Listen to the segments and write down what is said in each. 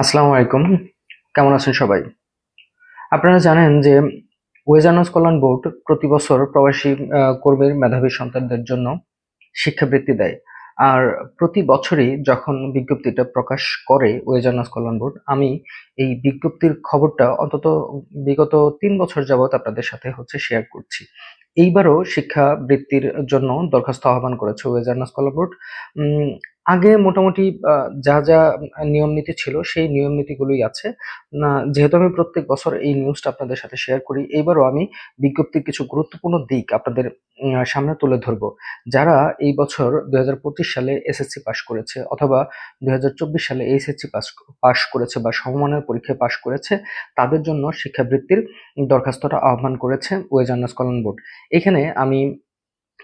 আসসালামু আলাইকুম। কেমন আছেন সবাই? আপনারা জানেন যে ওয়েজার্নস কল্যাণ বোর্ড প্রতি বছর প্রবাসী কর্মীর মেধাবী সন্তানদের জন্য শিক্ষাবৃত্তি দেয়। আর প্রতি বছরই যখন বিজ্ঞপ্তিটা প্রকাশ করে ওয়েজার্নস কল্যাণ বোর্ড আমি এই বিজ্ঞপ্তির খবরটা অন্তত বিগত তিন বছর যাবৎ আপনাদের সাথে হচ্ছে শেয়ার করছি। এইবারও শিক্ষাবৃত্তির জন্য দরখাস্ত আহ্বান করেছে ওয়েজার্নস কল্যাণ বোর্ড আগে মোটামুটি যা যা নিয়ম নীতি ছিল সেই নিয়ম নীতিগুলোই আছে। যেহেতু আমি প্রত্যেক বছর এই নিউজটা আপনাদের সাথে শেয়ার করি এইবারও আমি বিজ্ঞপ্তির কিছু গুরুত্বপূর্ণ দিক আপনাদের সামনে তুলে ধরবো। যারা এই বছর দু হাজার পঁচিশ সালে এসএসসি পাশ করেছে অথবা দুই হাজার চব্বিশ সালে এইচএসসি পাস পাশ করেছে বা সমমানের পরীক্ষায় পাশ করেছে, তাদের জন্য শিক্ষাবৃত্তির দরখাস্তটা আহ্বান করেছে ওয়েজার্নাস কল্যাণ বোর্ড এখানে আমি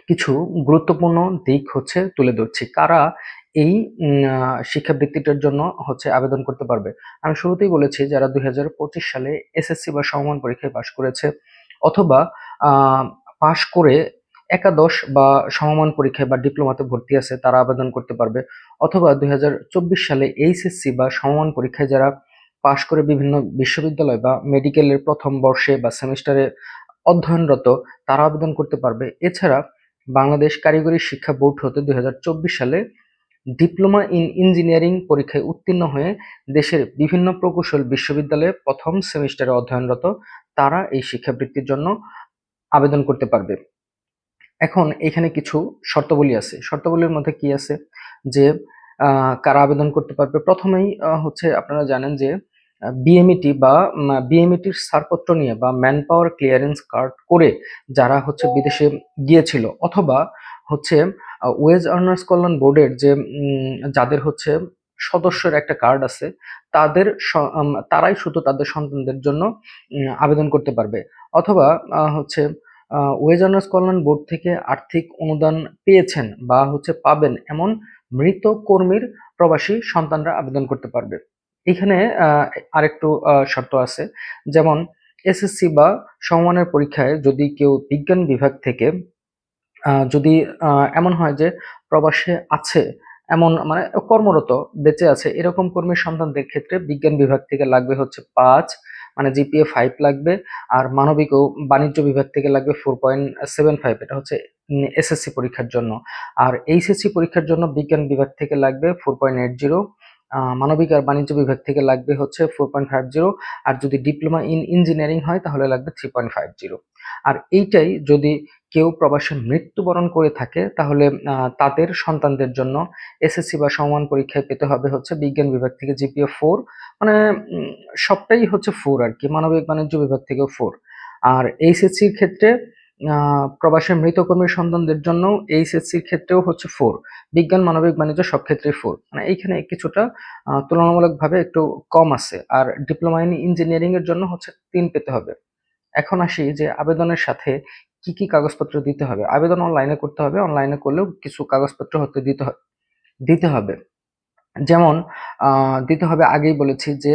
কিছু গুরুত্বপূর্ণ দিক হচ্ছে তুলে ধরছি। কারা এই শিক্ষাবৃত্তিটার জন্য হচ্ছে আবেদন করতে পারবে। আমি শুরুতেই বলেছি যারা দুই হাজার পঁচিশ সালে এসএসসি বা সমমান পরীক্ষায় পাশ করেছে অথবা পাশ করে একাদশ বা সমমান পরীক্ষায় বা ডিপ্লোমাতে ভর্তি আছে, তারা আবেদন করতে পারবে। অথবা দুই হাজার চব্বিশ সালে এইচএসসি বা সমমান পরীক্ষায় যারা পাশ করে বিভিন্ন বিশ্ববিদ্যালয় বা মেডিকেলের প্রথম বর্ষে বা সেমিস্টারে অধ্যয়নরত, তারা আবেদন করতে পারবে। এছাড়া বাংলাদেশ কারিগরি শিক্ষা বোর্ড হতে দুই হাজার চব্বিশ সালে ডিপ্লোমা ইন ইঞ্জিনিয়ারিং পরীক্ষায় উত্তীর্ণ হয়ে দেশের বিভিন্ন প্রকৌশল বিশ্ববিদ্যালয়ে প্রথম সেমিস্টারে অধ্যয়নরত, তারা এই শিক্ষাবৃত্তির জন্য আবেদন করতে পারবে। এখন এখানে কিছু শর্তাবলী আছে। শর্তাবলীর মধ্যে কি আছে? যে কারা আবেদন করতে পারবে? প্রথমেই হচ্ছে আপনারা জানেন যে, বিএমইটি বা বিএমইটির ছাড়পত্র নিয়ে বা ম্যান পাওয়ার ক্লিয়ারেন্স কার্ড করে যারা হচ্ছে বিদেশে গিয়েছিল অথবা হচ্ছে ওয়েজ আর্নার্স কল্যাণ বোর্ডের যে যাদের হচ্ছে সদস্যের একটা কার্ড আছে, তাদের তারাই শুধু তাদের সন্তানদের জন্য আবেদন করতে পারবে। অথবা হচ্ছে ওয়েজ আর্নার্স কল্যাণ বোর্ড থেকে আর্থিক অনুদান পেয়েছেন বা হচ্ছে পাবেন এমন মৃত কর্মীর প্রবাসী সন্তানরা আবেদন করতে পারবে। এখানে আরেকটু শর্ত আছে। যেমন এসএসসি বা সমমানের পরীক্ষায় যদি কেউ বিজ্ঞান বিভাগ থেকে যদি এমন হয় যে প্রবাসে আছে, এমন মানে কর্মরত বেঁচে আছে, এরকম কর্মীর সন্তানদের ক্ষেত্রে বিজ্ঞান বিভাগ থেকে লাগবে হচ্ছে পাঁচ মানে জিপিএ ফাইভ লাগবে, আর মানবিক ও বাণিজ্য বিভাগ থেকে লাগবে ফোর পয়েন্ট সেভেন ফাইভ, এটা হচ্ছে এসএসসি পরীক্ষার জন্য। আর এইচএসসি পরীক্ষার জন্য বিজ্ঞান বিভাগ থেকে লাগবে ফোর পয়েন্ট এইট জিরো মানবিক আর বাণিজ্য বিভাগ থেকে লাগবে হচ্ছে ফোর পয়েন্ট ফাইভ জিরো, আর যদি ডিপ্লোমা ইন ইঞ্জিনিয়ারিং হয় তাহলে লাগবে থ্রি পয়েন্ট ফাইভ জিরো। আর এইটাই যদি কেউ প্রবাসে মৃত্যুবরণ করে থাকে, তাহলে তাদের সন্তানদের জন্য এসএসসি বা সমান পরীক্ষায় পেতে হবে হচ্ছে বিজ্ঞান বিভাগ থেকে জিপিএ ফোর মানে সবটাই হচ্ছে ফোর আর কি, মানবিক বাণিজ্য বিভাগ থেকেও ফোর আর এইচএসসির ক্ষেত্রে প্রবাসে মৃত কর্মীর সন্তানদের জন্য এইচএসসির ক্ষেত্রেও হচ্ছে ফোর বিজ্ঞান, মানবিক বাণিজ্য সব ক্ষেত্রেই ফোর মানে এইখানে কিছুটা তুলনামূলকভাবে একটু কম আছে, আর ডিপ্লোমা ইন ইঞ্জিনিয়ারিংয়ের জন্য হচ্ছে তিন পেতে হবে। এখন আসি যে আবেদনের সাথে কি কি কাগজপত্র দিতে হবে? আবেদন অনলাইনে করতে হবে অনলাইনে করলেও কিছু কাগজপত্র হতে দিতে দিতে হবে। যেমন দিতে হবে আগেই বলেছি যে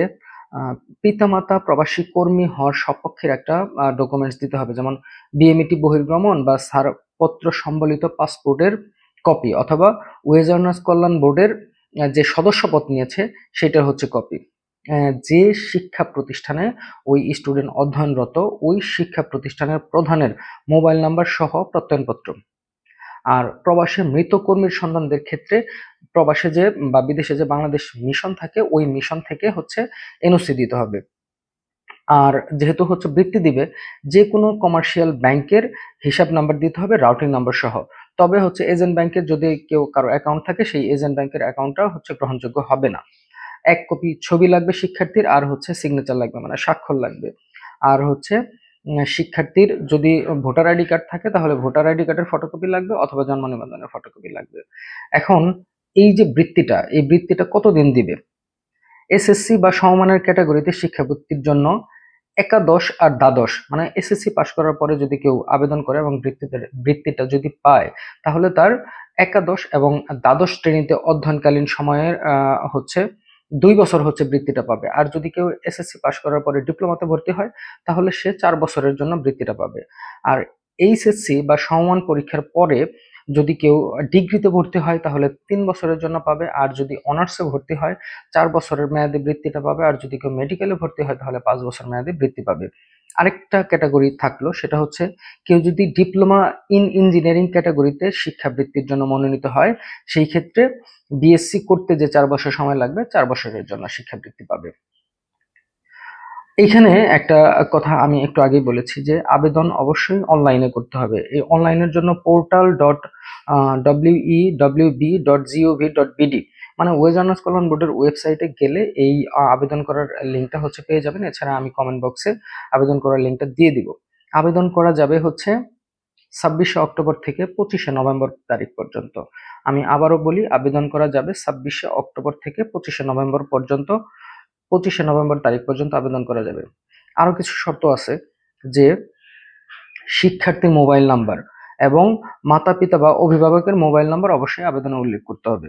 পিতামাতা প্রবাসী কর্মী হওয়ার সপক্ষের একটা ডকুমেন্টস দিতে হবে। যেমন বিএমইটি বহির্গমন বা ছাড়পত্র সম্বলিত পাসপোর্টের কপি অথবা ওয়েজার্নার্স কল্যাণ বোর্ডের যে সদস্যপদ নিয়েছে সেটার হচ্ছে কপি যে শিক্ষা প্রতিষ্ঠানে ওই স্টুডেন্ট অধ্যয়নরত, ওই শিক্ষা প্রতিষ্ঠানের প্রধানের মোবাইল নাম্বার সহ প্রত্যয়নপত্র। আর প্রবাসে মৃত কর্মীর সন্তানদের ক্ষেত্রে প্রবাসে যে বা বিদেশে যে বাংলাদেশ মিশন থাকে, ওই মিশন থেকে হচ্ছে এনওসি দিতে হবে। আর যেহেতু হচ্ছে বৃত্তি দিবে, যে কোনো কমার্শিয়াল ব্যাংকের হিসাব নাম্বার দিতে হবে রাউটিং নাম্বার সহ। তবে হচ্ছে এজেন্ট ব্যাংকের যদি কেউ কারও অ্যাকাউন্ট থাকে, সেই এজেন্ট ব্যাংকের অ্যাকাউন্টটা হচ্ছে গ্রহণযোগ্য হবে না। এক কপি ছবি লাগবে শিক্ষার্থীর, আর হচ্ছে সিগনেচার লাগবে মানে স্বাক্ষর লাগবে। আর হচ্ছে শিক্ষার্থীর যদি ভোটার আইডি কার্ড থাকে, তাহলে ভোটার আইডি কার্ডের ফটোকপি লাগবে, অথবা জন্ম নিবন্ধনের ফটোকপি লাগবে। এখন, এই যে বৃত্তিটা, এই বৃত্তিটা কতদিন দিবে? এসএসসি বা সমমানের ক্যাটাগরিতে শিক্ষাবৃত্তির জন্য একাদশ আর দ্বাদশ মানে এসএসসি পাশ করার পরে যদি কেউ আবেদন করে এবং বৃত্তিতে, বৃত্তিটা যদি পায়, তাহলে তার একাদশ এবং দ্বাদশ শ্রেণীতে অধ্যয়নকালীন সময়ের হচ্ছে দুই বছর হচ্ছে বৃত্তিটা পাবে। আর যদি কেউ এসএসসি পাস করার পরে ডিপ্লোমাতে ভর্তি হয়, তাহলে সে চার বছরের জন্য বৃত্তিটা পাবে। আর এইচএসসি বা সমমান পরীক্ষার পরে যদি কেউ ডিগ্রিতে ভর্তি হয়, তাহলে তিন বছরের জন্য পাবে। আর যদি অনার্সে ভর্তি হয়, চার বছরের মেয়াদে বৃত্তিটা পাবে। আর যদি কেউ মেডিকেলে ভর্তি হয়, তাহলে পাঁচ বছর মেয়াদে বৃত্তি পাবে। আরেকটা ক্যাটাগরি থাকল, সেটা হচ্ছে কেউ যদি ডিপ্লোমা ইন ইঞ্জিনিয়ারিং ক্যাটাগরিতে শিক্ষাবৃত্তির জন্য মনোনীত হয়, সেই ক্ষেত্রে বিএসসি করতে যে চার বছর সময় লাগবে, চার বছরের জন্য শিক্ষাবৃত্তি পাবে। এইখানে একটা কথা আমি একটু আগেই বলেছি যে আবেদন অবশ্যই অনলাইনে করতে হবে। এই অনলাইনের জন্য portal dot W E B dot GOV dot BD মানে ওয়েজ অনার্স কল্যাণ বোর্ডের ওয়েবসাইটে গেলে এই আবেদন করার লিঙ্কটা হচ্ছে পেয়ে যাবেন। এছাড়া আমি কমেন্ট বক্সে আবেদন করার লিঙ্কটা দিয়ে দিব। আবেদন করা যাবে হচ্ছে ছাব্বিশে অক্টোবর থেকে পঁচিশে নভেম্বর তারিখ পর্যন্ত। আমি আবারও বলি, আবেদন করা যাবে ছাব্বিশে অক্টোবর থেকে পঁচিশে নভেম্বর পর্যন্ত, পঁচিশে নভেম্বর তারিখ পর্যন্ত আবেদন করা যাবে। আরও কিছু শর্ত আছে যে শিক্ষার্থী মোবাইল নাম্বার এবং মাতা পিতা বা অভিভাবকের মোবাইল নাম্বার অবশ্যই আবেদনে উল্লেখ করতে হবে।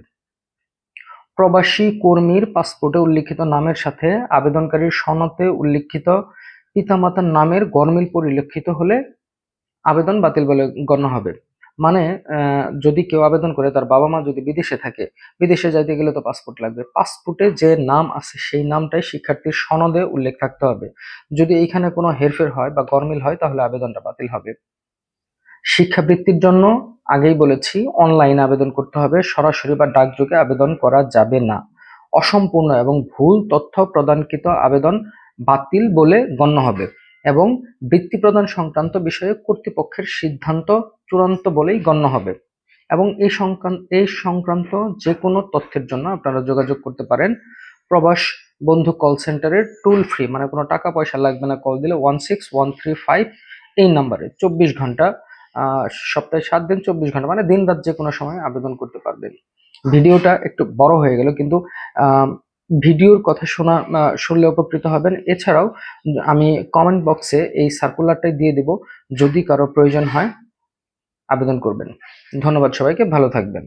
প্রবাসী কর্মীর পাসপোর্টে উল্লিখিত নামের সাথে আবেদনকারীর সনদে উল্লিখিত পিতামাতার নামের গরমিল পরিলক্ষিত হলে আবেদন বাতিল বলে গণ্য হবে। মানে যদি কেউ আবেদন করে, তার বাবা মা যদি বিদেশে থাকে, বিদেশে যাইতে গেলে তো পাসপোর্ট লাগবে। পাসপোর্টে যে নাম আছে, সেই নামটাই শিক্ষার্থীর সনদে উল্লেখ থাকতে হবে। যদি এইখানে কোনো হেরফের হয় বা গরমিল হয়, তাহলে আবেদনটা বাতিল হবে। শিক্ষাবৃত্তির জন্য আগেই বলেছি অনলাইন আবেদন করতে হবে। সরাসরি বা ডাকযোগে আবেদন করা যাবে না। অসম্পূর্ণ এবং ভুল তথ্য প্রদানকৃত আবেদন বাতিল বলে গণ্য হবে এবং বৃত্তি প্রদান সংক্রান্ত বিষয়ে কর্তৃপক্ষের সিদ্ধান্ত চূড়ান্ত বলেই গণ্য হবে এবং এই সংক্রান্ত এই সংক্রান্ত যে কোনো তথ্যের জন্য আপনারা যোগাযোগ করতে পারেন। প্রবাস বন্ধু কল সেন্টারের টুল ফ্রি মানে কোনো টাকা পয়সা লাগবে না কল দিলে one six one three five এই নাম্বারে চব্বিশ ঘণ্টা সপ্তাহে সাত দিন, চব্বিশ ঘণ্টা মানে দিন রাত যে কোনো সময় আবেদন করতে পারবেন। ভিডিওটা একটু বড় হয়ে গেল, কিন্তু ভিডিওর কথা শোনা শুনলে উপকৃত হবেন। এছাড়াও, আমি কমেন্ট বক্সে এই সার্কুলারটাই দিয়ে দেব। যদি কারও প্রয়োজন হয়, আবেদন করবেন। ধন্যবাদ সবাইকে, ভালো থাকবেন।